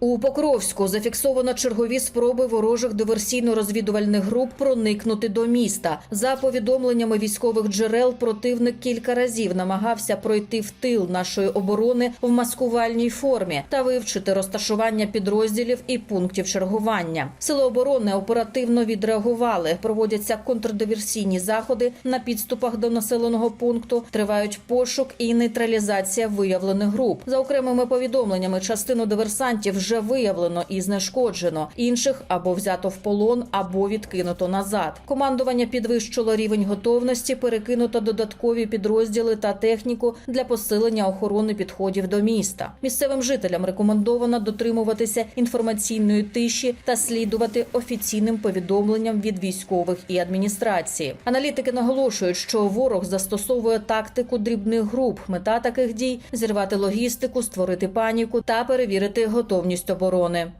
У Покровську зафіксовано чергові спроби ворожих диверсійно-розвідувальних груп проникнути до міста. За повідомленнями військових джерел, противник кілька разів намагався пройти в тил нашої оборони в маскувальній формі та вивчити розташування підрозділів і пунктів чергування. Сили оборони оперативно відреагували. Проводяться контрдиверсійні заходи на підступах до населеного пункту. Тривають пошук і нейтралізація виявлених груп. За окремими повідомленнями, частину диверсантів вже виявлено і знешкоджено. Інших або взято в полон, або відкинуто назад. Командування підвищило рівень готовності, перекинуто додаткові підрозділи та техніку для посилення охорони підходів до міста. Місцевим жителям рекомендовано дотримуватися інформаційної тиші та слідувати офіційним повідомленням від військових і адміністрації. Аналітики наголошують, що ворог застосовує тактику дрібних груп. Мета таких дій зірвати логістику, створити паніку та перевірити готовність оборони.